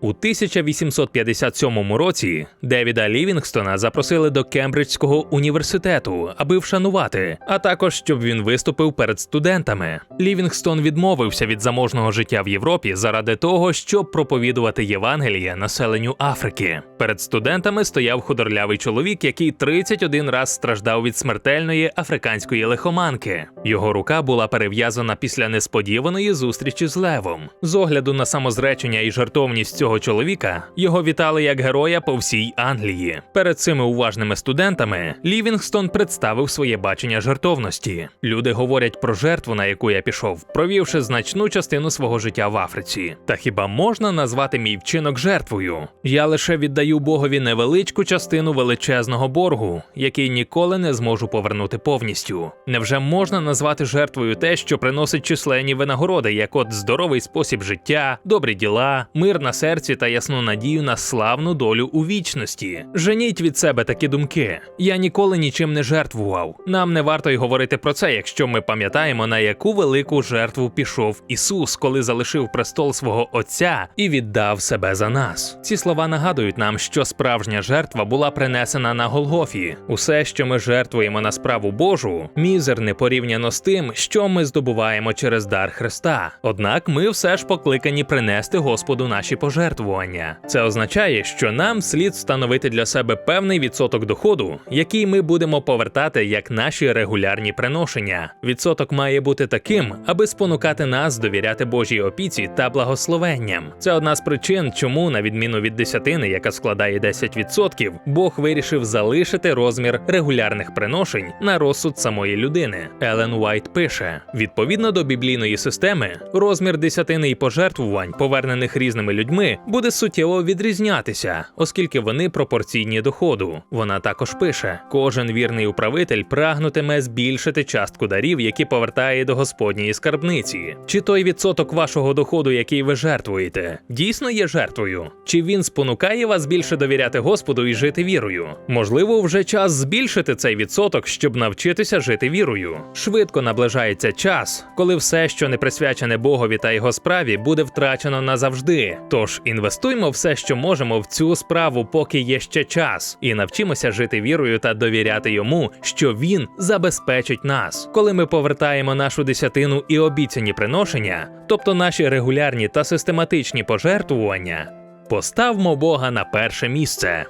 У 1857 році Девіда Лівінгстона запросили до Кембриджського університету, аби вшанувати, а також щоб він виступив перед студентами. Лівінгстон відмовився від заможного життя в Європі заради того, щоб проповідувати Євангеліє населенню Африки. Перед студентами стояв худорлявий чоловік, який 31 раз страждав від смертельної африканської лихоманки. Його рука була перев'язана після несподіваної зустрічі з левом. З огляду на самозречення і жертовність цього чоловіка його вітали як героя по всій Англії. Перед цими уважними студентами Лівінгстон представив своє бачення жертовності. Люди говорять про жертву, на яку я пішов, провівши значну частину свого життя в Африці. Та хіба можна назвати мій вчинок жертвою? Я лише віддаю Богові невеличку частину величезного боргу, який ніколи не зможу повернути повністю. Невже можна назвати жертвою те, що приносить численні винагороди, як от здоровий спосіб життя, добрі діла, мир на серці та ясну надію на славну долю у вічності? Женіть від себе такі думки. Я ніколи нічим не жертвував. Нам не варто й говорити про це, якщо ми пам'ятаємо, на яку велику жертву пішов Ісус, коли залишив престол свого Отця і віддав себе за нас. Ці слова нагадують нам, що справжня жертва була принесена на Голгофі. Усе, що ми жертвуємо на справу Божу, мізерне порівняно з тим, що ми здобуваємо через дар Христа. Однак ми все ж покликані принести Господу наші пожертвування. Це означає, що нам слід встановити для себе певний відсоток доходу, який ми будемо повертати як наші регулярні приношення. Відсоток має бути таким, аби спонукати нас довіряти Божій опіці та благословенням. Це одна з причин, чому, на відміну від десятини, яка складає 10%, Бог вирішив залишити розмір регулярних приношень на розсуд самої людини. Елен Уайт пише: відповідно до біблійної системи, розмір десятини і пожертвувань, повернених різними людьми, буде суттєво відрізнятися, оскільки вони пропорційні доходу. Вона також пише: кожен вірний управитель прагнутиме збільшити частку дарів, які повертає до господньої скарбниці. Чи той відсоток вашого доходу, який ви жертвуєте, дійсно є жертвою? Чи він спонукає вас більше довіряти Господу і жити вірою? Можливо, вже час збільшити цей відсоток, щоб навчитися жити вірою. Швидко наближається час, коли все, що не присвячене Богові та його справі, буде втрачено назавжди. Тож інвестуймо все, що можемо в цю справу, поки є ще час, і навчимося жити вірою та довіряти йому, що він забезпечить нас, коли ми повертаємо нашу десятину і обіцяні приношення, тобто наші регулярні та систематичні пожертвування. Поставмо Бога на перше місце.